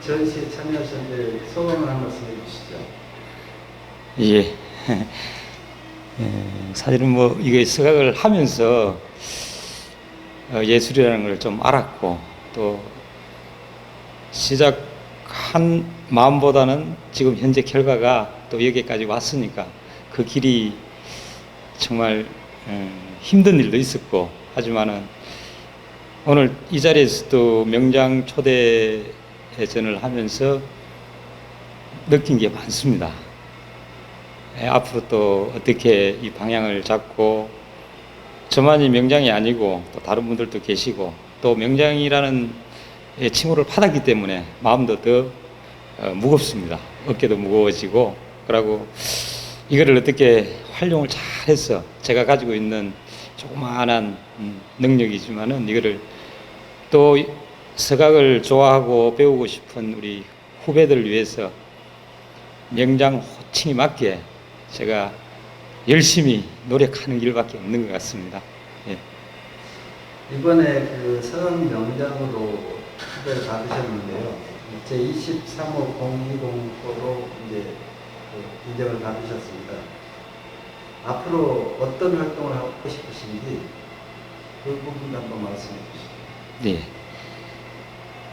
전시에 참여하셨는데 소감을 한 말씀 해주시죠. 예. 예, 사실은 뭐 이게 서각을 하면서 어, 예술이라는 걸 좀 알았고 또 시작한 마음보다는 지금 현재 결과가 또 여기까지 왔으니까 그 길이 정말 어, 힘든 일도 있었고 하지만은 오늘 이 자리에서도 명장 초대 전을 하면서 느낀 게 많습니다. 예, 앞으로 또 어떻게 이 방향을 잡고 저만이 명장이 아니고 또 다른 분들도 계시고 또 명장이라는 예, 칭호를 받았기 때문에 마음도 더 어, 무겁습니다. 어깨도 무거워지고 그러고 이거를 어떻게 활용을 잘해서 제가 가지고 있는 조그마한 음, 능력이지만은 이거를 또 서각을 좋아하고 배우고 싶은 우리 후배들을 위해서 명장 호칭이 맞게 제가 열심히 노력하는 일밖에 없는 것 같습니다. 예. 이번에 그 서강 명장으로 초대를 받으셨는데요. 제 23호 공기공포로 이제 그 인정을 받으셨습니다. 앞으로 어떤 활동을 하고 싶으신지 그 부분 한번 말씀해 주시죠. 네.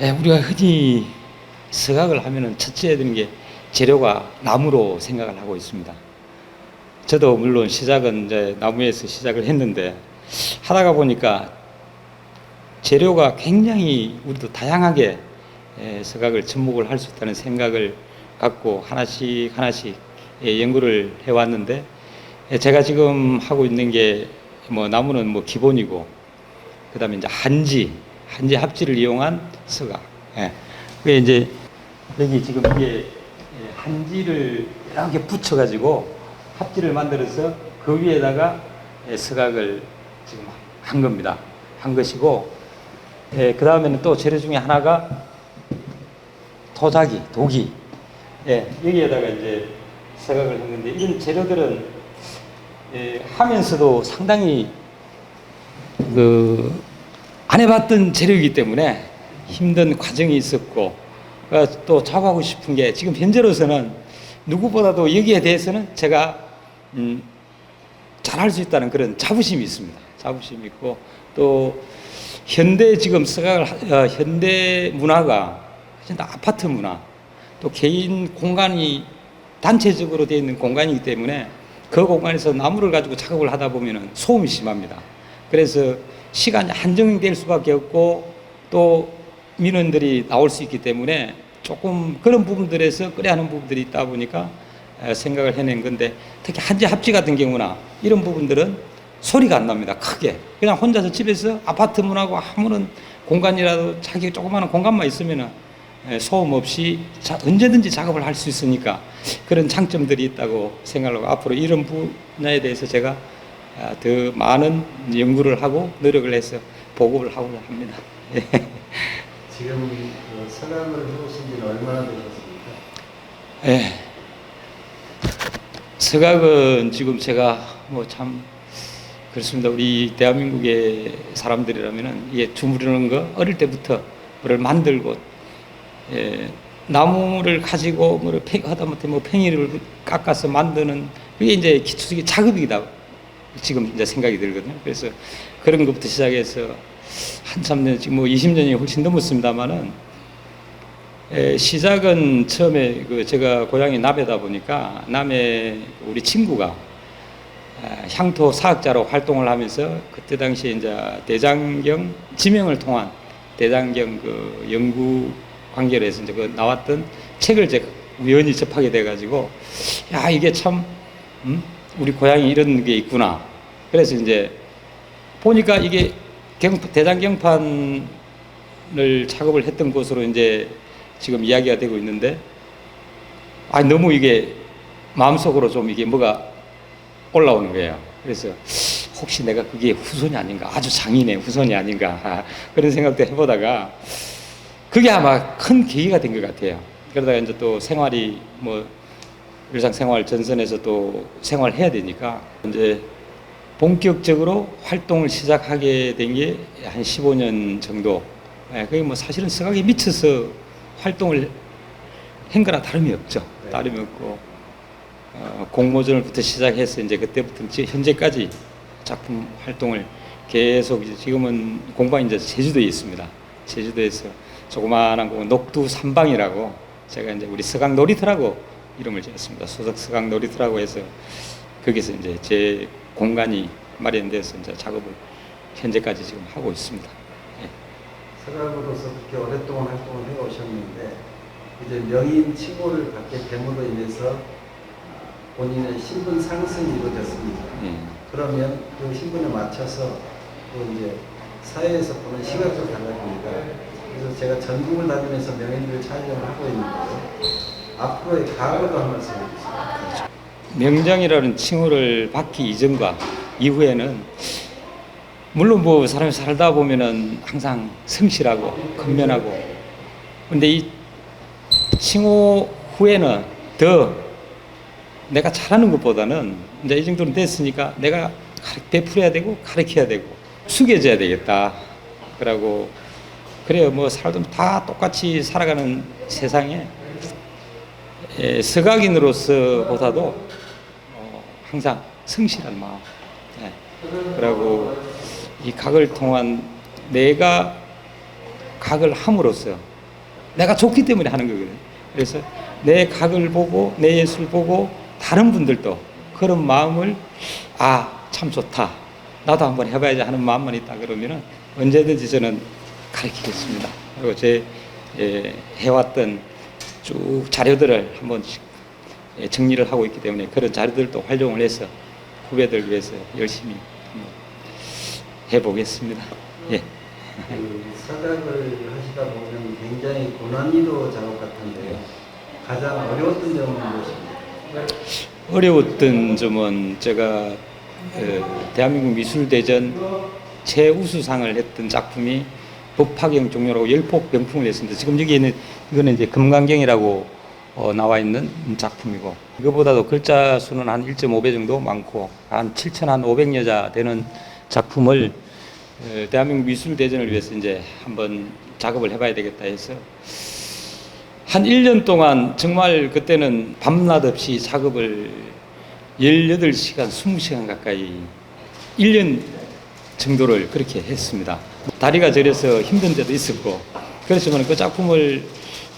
예, 우리가 흔히 서각을 하면은 첫째 되는 게 재료가 나무로 생각을 하고 있습니다. 저도 물론 시작은 이제 나무에서 시작을 했는데 하다가 보니까 재료가 굉장히 우리도 다양하게 예, 서각을 접목을 할 수 있다는 생각을 갖고 하나씩 하나씩 예, 연구를 해왔는데 예, 제가 지금 하고 있는 게 뭐 나무는 뭐 기본이고 그다음에 이제 한지 한지 합지를 이용한 서각. 예. 그게 이제 여기 지금 이게 예, 한지를 이렇게 붙여가지고 합지를 만들어서 그 위에다가 예, 서각을 지금 한 겁니다. 한 것이고 예, 그 다음에는 또 재료 중에 하나가 토자기, 독이. 예, 여기에다가 이제 서각을 했는데 이런 재료들은 예, 하면서도 상당히 그 안 해봤던 재료이기 때문에 힘든 과정이 있었고 어, 또 작업하고 싶은 게 지금 현재로서는 누구보다도 여기에 대해서는 제가 음, 잘할 수 있다는 그런 자부심이 있습니다. 자부심이 있고 또 현대 지금 서각을 하- 어, 현대 문화가 아파트 문화 또 개인 공간이 단체적으로 되어 있는 공간이기 때문에 그 공간에서 나무를 가지고 작업을 하다 보면은 소음이 심합니다. 그래서 시간이 한정될 수밖에 없고 또 민원들이 나올 수 있기 때문에 조금 그런 부분들에서 끌어하는 부분들이 있다 보니까 에, 생각을 해낸 건데 특히 한지 합지 같은 경우나 이런 부분들은 소리가 안 납니다. 크게. 그냥 혼자서 집에서 아파트 문하고 아무런 공간이라도 자기 조그마한 공간만 있으면은 에, 소음 없이 자- 언제든지 작업을 할 수 있으니까 그런 장점들이 있다고 생각하고 앞으로 이런 분야에 대해서 제가 아, 더 많은 연구를 하고 노력을 해서 보급을 하고자 합니다. 예. 지금 그 서강을 해오신 지는 얼마나 되셨습니까? 예. 서각은 지금 제가 뭐 참 그렇습니다. 우리 대한민국의 사람들이라면은 이게 주무르는 거 어릴 때부터 뭐를 만들고 예, 나무를 가지고 뭐를 팽, 하다못해 뭐 팽이를 깎아서 만드는 그게 이제 기초적인 작업이다. 지금 이제 생각이 들거든요. 그래서 그런 것부터 시작해서 한참 전 지금 뭐 20년이 훨씬 넘었습니다만은 에, 시작은 처음에 그 제가 고향이 남해다 보니까 남해 우리 친구가 아, 향토 사학자로 활동을 하면서 그때 당시에 이제 대장경 지명을 통한 대장경 그 연구 관계로 해서 이제 그 나왔던 책을 제가 우연히 접하게 돼가지고 야 이게 참 음? 우리 고향에 이런 게 있구나. 그래서 이제 보니까 이게 경, 대장경판을 작업을 했던 곳으로 이제 지금 이야기가 되고 있는데 아 너무 이게 마음속으로 좀 이게 뭐가 올라오는 거예요. 그래서 혹시 내가 그게 후손이 아닌가 아주 장인의 후손이 아닌가 아, 그런 생각도 해보다가 그게 아마 큰 계기가 된 것 같아요. 그러다가 이제 또 생활이 뭐 일상생활 전선에서 또 생활해야 되니까 이제 본격적으로 활동을 시작하게 된 게 한 15년 정도. 예, 그게 뭐 사실은 서각에 미쳐서 활동을 한 거나 다름이 없죠. 네. 다름이 없고 어, 공모전을부터 시작해서 이제 그때부터 현재까지 작품 활동을 계속 이제 지금은 공방이 이제 제주도에 있습니다. 제주도에서 조그마한 공원 녹두 삼방이라고 제가 이제 우리 서강 놀이터라고 이름을 지었습니다. 소속 서강 놀이터라고 해서 거기서 이제 제 공간이 마련돼서 이제 작업을 현재까지 지금 하고 있습니다. 예. 서각으로서 그렇게 오랫동안 활동을 해 오셨는데 이제 명인 칭호를 받게 됨으로 인해서 본인의 신분 상승이 이루어졌습니다. 예. 그러면 그 신분에 맞춰서 또 이제 사회에서 보는 시각도 달라집니다. 그래서 제가 전국을 다니면서 명인들 촬영을 하고 있는데 앞으로의 각오도 한 말씀 해주세요. 명장이라는 칭호를 받기 이전과 이후에는 물론 뭐 사람이 살다 보면은 항상 성실하고 근면하고 근데 이 칭호 후에는 더 내가 잘하는 것보다는 이제 이 정도는 됐으니까 내가 베풀어야 되고 가르쳐야 되고 숙여져야 되겠다. 그러고 그래요 뭐 살도 다 똑같이 살아가는 세상에 예, 서각인으로서보다도 어, 항상 성실한 마음. 예. 그리고 이 각을 통한 내가 각을 함으로써 내가 좋기 때문에 하는 거거든요. 그래서 내 각을 보고 내 예술 보고 다른 분들도 그런 마음을 아 참 좋다. 나도 한번 해봐야지 하는 마음만 있다 그러면은 언제든지 저는 가르치겠습니다. 그리고 제 예, 해왔던 쭉 자료들을 한 번씩 예, 정리를 하고 있기 때문에 그런 자료들도 활용을 해서 후배들 위해서 열심히 한번 해보겠습니다. 예. 그 서각을 하시다 보면 굉장히 고난이도 작업 같은데요. 가장 어려웠던 점은 무엇입니까? 어려웠던 점은 제가 그 대한민국 미술대전 최우수상을 했던 작품이 법화경 종료라고 열폭 병풍을 했습니다. 지금 여기에는 이거는 이제 금강경이라고 어, 나와 있는 작품이고 이거보다도 글자 수는 한 1.5배 정도 많고 한 7,500여자 되는 작품을 어, 대한민국 미술 대전을 위해서 이제 한번 작업을 해봐야 되겠다 해서 한 1년 동안 정말 그때는 밤낮 없이 작업을 18시간, 20시간 가까이 1년 정도를 그렇게 했습니다. 다리가 저려서 힘든 데도 있었고 그렇지만 그 작품을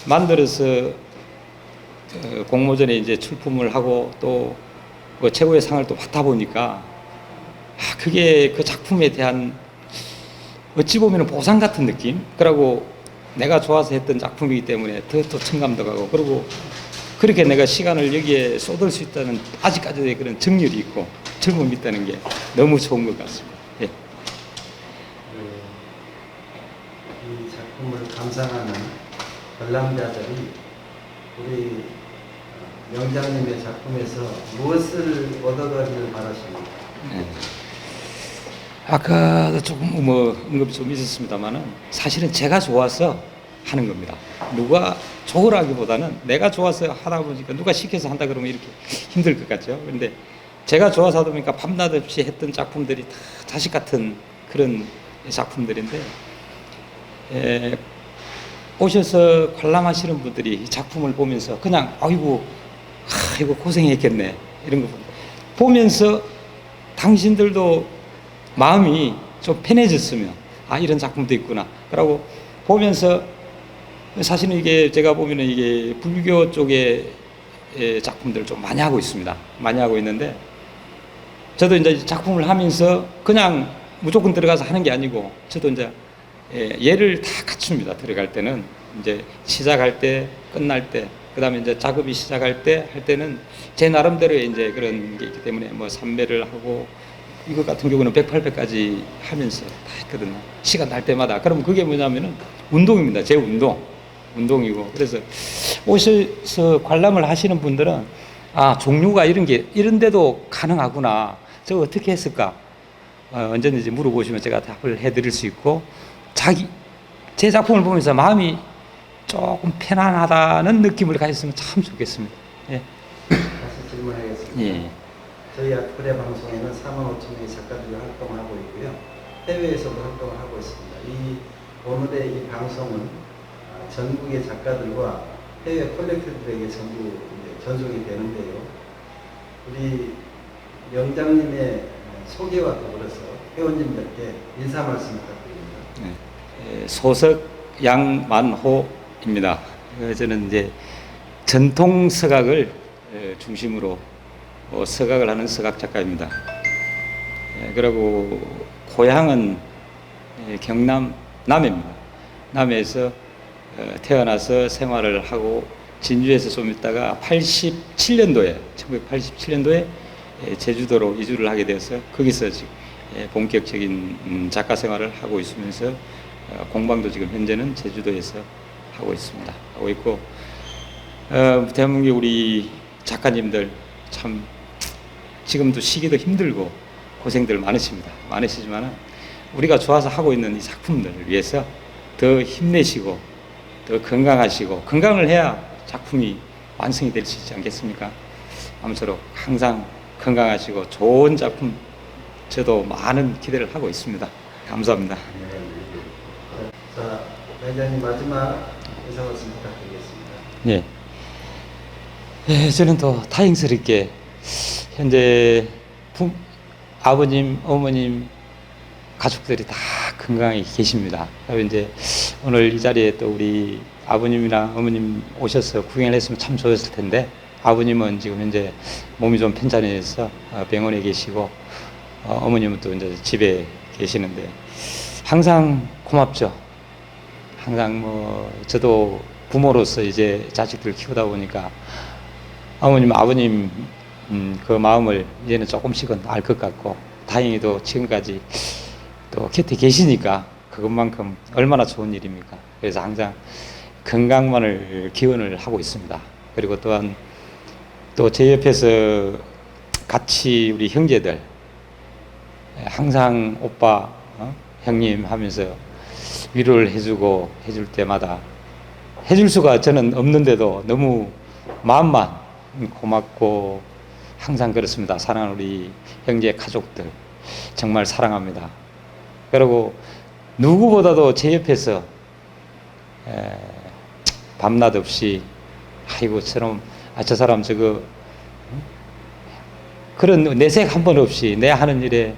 만들어서 어, 공모전에 이제 출품을 하고 또 그 최고의 상을 또 받다 보니까 아, 그게 그 작품에 대한 어찌 보면 보상 같은 느낌? 그러고 내가 좋아서 했던 작품이기 때문에 더또 청감도 가고 그리고 그렇게 내가 시간을 여기에 쏟을 수 있다는 아직까지의 그런 정열이 있고 젊음이 있다는 게 너무 좋은 것 같습니다. 예. 그, 이 작품을 감상하는 관람자들이 우리 어, 명장님의 작품에서 무엇을 얻어가기를 바라십니까? 네. 아까도 조금 뭐 언급이 좀 있었습니다만은 사실은 제가 좋아서 하는 겁니다. 누가 좋으라기보다는 내가 좋아서 하다 보니까 누가 시켜서 한다 그러면 이렇게 힘들 것 같죠. 그런데 제가 좋아서 하다 보니까 밤낮 없이 했던 작품들이 다 자식 같은 그런 작품들인데 에, 오셔서 관람하시는 분들이 이 작품을 보면서 그냥 아이고 아이고 고생했겠네 이런 거 보면서 당신들도 마음이 좀 편해졌으면 아 이런 작품도 있구나. 그러고 보면서 사실은 이게 제가 보면은 이게 불교 예, 작품들을 좀 많이 하고 있습니다. 많이 하고 있는데 저도 이제 작품을 하면서 그냥 무조건 들어가서 하는 게 아니고 저도 이제 예, 예를 다 갖춥니다. 들어갈 때는 이제 시작할 때, 끝날 때, 그다음에 이제 작업이 시작할 때 할 때는 제 나름대로의 이제 그런 게 있기 때문에 뭐 삼배를 하고 이것 같은 경우는 108배까지 하면서 다 했거든요. 시간 날 때마다. 그러면 그게 뭐냐면은 운동입니다. 제 운동. 운동이고. 그래서 오셔서 관람을 하시는 분들은 아, 종류가 이런 게, 이런데도 가능하구나. 저거 어떻게 했을까? 어, 언제든지 물어보시면 제가 답을 해드릴 수 있고, 자기, 제 작품을 보면서 마음이 조금 편안하다는 느낌을 가졌으면 참 좋겠습니다. 예. 질문하겠습니다. 예. 저희 아크레 방송에는 4만 5천 명의 작가들이 활동하고 있고요. 해외에서도 활동을 하고 있습니다. 이 오늘의 이 방송은 아, 전국의 작가들과 해외 콜렉터들에게 전부 전송이 되는데요. 우리 명장님의 소개와 더불어서 회원님들께 인사 말씀 부탁드립니다. 예, 소석 양만호입니다. 어, 저는 이제 전통 서각을 에, 중심으로 어, 서각을 하는 서각 작가입니다. 예, 그리고 고향은 예, 경남 남해입니다. 남해에서 어, 태어나서 생활을 하고 진주에서 좀 있다가 87년도에 1987년도에 예, 제주도로 이주를 하게 되어서 거기서 지금 예, 본격적인 음, 작가 생활을 하고 있으면서 어, 공방도 지금 현재는 제주도에서 하고 있습니다. 하고 있고 어, 대한민국 우리 작가님들 참 지금도 시기도 힘들고 고생들 많으십니다. 많으시지만 우리가 좋아서 하고 있는 이 작품들을 위해서 더 힘내시고 더 건강하시고 건강을 해야 작품이 완성이 될 수 있지 않겠습니까? 아무쪼록 항상 건강하시고 좋은 작품 저도 많은 기대를 하고 있습니다. 감사합니다. 자, 명장님 마지막 인사 말씀 부탁드리겠습니다. 예. 예, 저는 또 다행스럽게 현재 부, 아버님, 어머님, 가족들이 다 건강히 계십니다. 그리고 이제 오늘 이 자리에 또 우리 아버님이나 어머님 오셔서 구경을 했으면 참 좋았을 텐데 아버님은 지금 현재 몸이 좀 편찮으셔서 어, 병원에 계시고 어, 어머님은 또 이제 집에 계시는데 항상 고맙죠. 항상 뭐 저도 부모로서 이제 자식들 키우다 보니까 어머님 아버님 음, 그 마음을 이제는 조금씩은 알 것 같고 다행히도 지금까지 또 곁에 계시니까 그것만큼 얼마나 좋은 일입니까? 그래서 항상 건강만을 기원을 하고 있습니다. 그리고 또한 또 제 옆에서 같이 우리 형제들 항상 오빠 어? 형님 하면서 위로를 해주고 해줄 때마다 해줄 수가 저는 없는데도 너무 마음만 고맙고 항상 그렇습니다. 사랑하는 우리 형제 가족들 정말 사랑합니다. 그리고 누구보다도 제 옆에서 에, 밤낮 없이 아이고 저놈 아, 저 사람 저거 응? 그런 내색 한 번 없이 내 하는 일에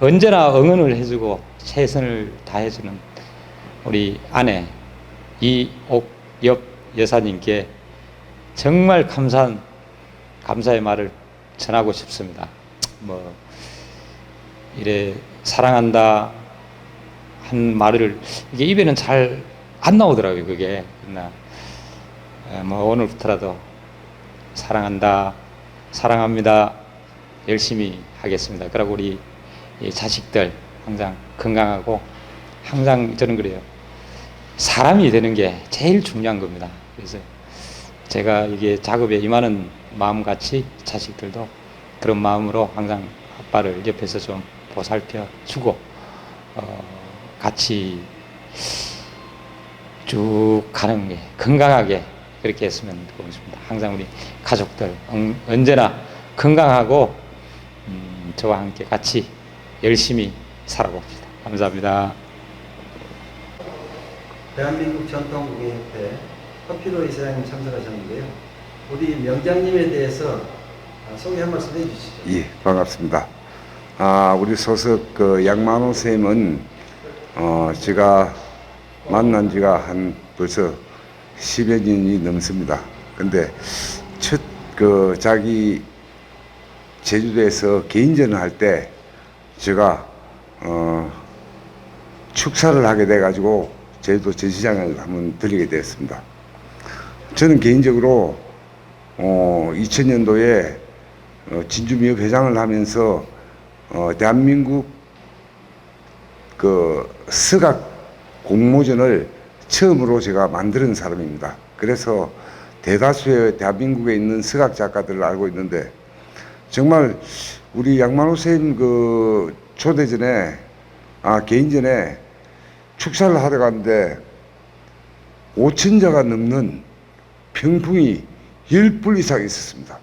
언제나 응원을 해주고 최선을 다해주는 우리 아내 이옥엽 여사님께 정말 감사한 감사의 말을 전하고 싶습니다. 뭐 이래 사랑한다 한 말을 이게 입에는 잘 안 나오더라고요. 그게 뭐 오늘부터라도 사랑한다, 사랑합니다. 열심히 하겠습니다. 그리고 우리 이 자식들 항상 건강하고 항상 저는 그래요. 사람이 되는 게 제일 중요한 겁니다. 그래서 제가 이게 작업에 임하는 마음같이 자식들도 그런 마음으로 항상 아빠를 옆에서 좀 보살펴 주고 어, 같이 쭉 가는 게 건강하게 그렇게 했으면 좋겠습니다. 항상 우리 가족들 응- 언제나 건강하고 음, 저와 함께 같이 열심히 살아봅시다. 감사합니다. 대한민국 전통국예협회 커피로 이사장님 참석하셨는데요. 우리 명장님에 대해서 아, 소개 한 말씀 해주시죠. 예, 반갑습니다. 아, 우리 소석 그 양만호 쌤은 어, 제가 만난 지가 한 벌써 10여 년이 넘습니다. 근데 첫 그 자기 제주도에서 개인전을 할 때 제가 어, 축사를 하게 돼 가지고 제주도 전시장을 한번 들리게 되었습니다. 저는 개인적으로 어, 2000년도에 어, 진주미협 회장을 하면서 어, 대한민국 그 서각 공모전을 처음으로 제가 만드는 사람입니다. 그래서 대다수의 대한민국에 있는 서각 작가들을 알고 있는데 정말 우리 양만호 선생님 그 초대전에 아 개인전에 축사를 하러 갔는데 5천자가 넘는 병풍이 10불 이상 있었습니다.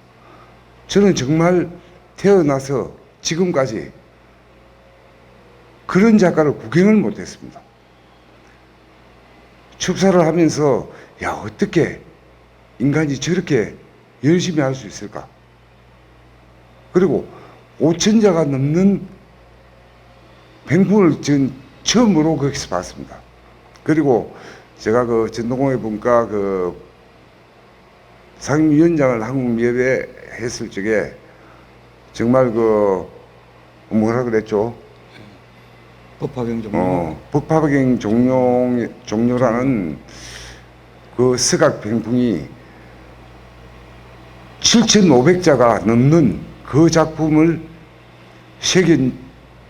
저는 정말 태어나서 지금까지 그런 작가를 구경을 못했습니다. 축사를 하면서 야 어떻게 인간이 저렇게 열심히 할 수 있을까? 그리고 5천 자가 넘는 뱅풍을 전 처음으로 거기서 봤습니다. 그리고 제가 그 전동공예 분과 그 상임위원장을 한국미협에 했을 적에 정말 그 뭐라 그랬죠? 법화경 종료. 어, 북파백행 종료, 종료라는 그 서각 병풍이 7,500자가 넘는 그 작품을 새긴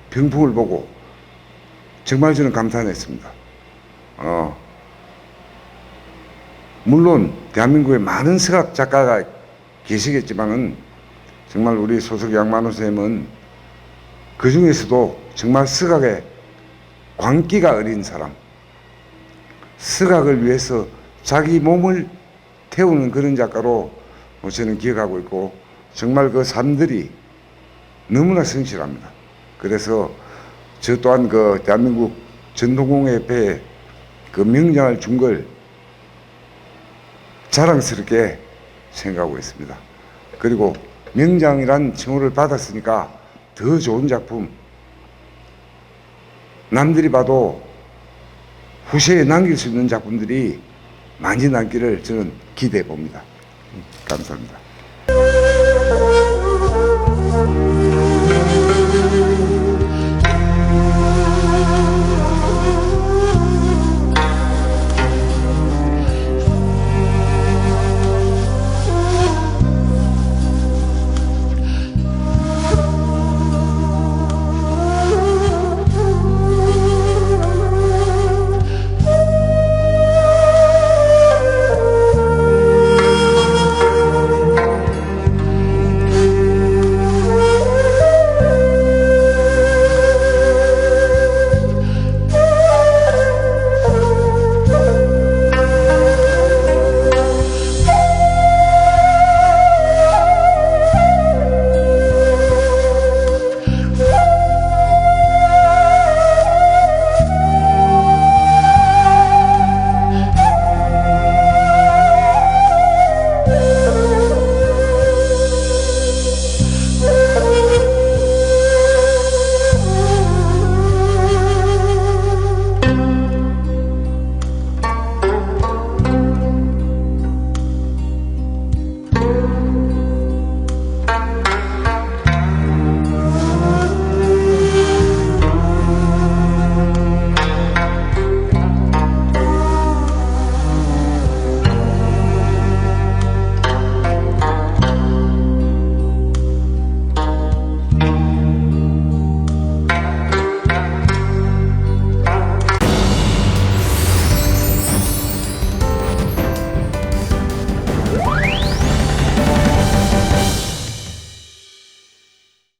병풍을 보고 정말 저는 감탄했습니다. 어, 물론 대한민국에 많은 서각 작가가 계시겠지만은 정말 우리 소속 양만호 선생님은 그 중에서도 정말 서각에 광기가 어린 사람, 서각을 위해서 자기 몸을 태우는 그런 작가로 뭐 저는 기억하고 있고 정말 그 삶들이 너무나 성실합니다. 그래서 저 또한 그 대한민국 전동공예협회에 그 명장을 준 걸 자랑스럽게 생각하고 있습니다. 그리고 명장이란 칭호를 받았으니까 더 좋은 작품 남들이 봐도 후세에 남길 수 있는 작품들이 많이 남기를 저는 기대해 봅니다. 감사합니다.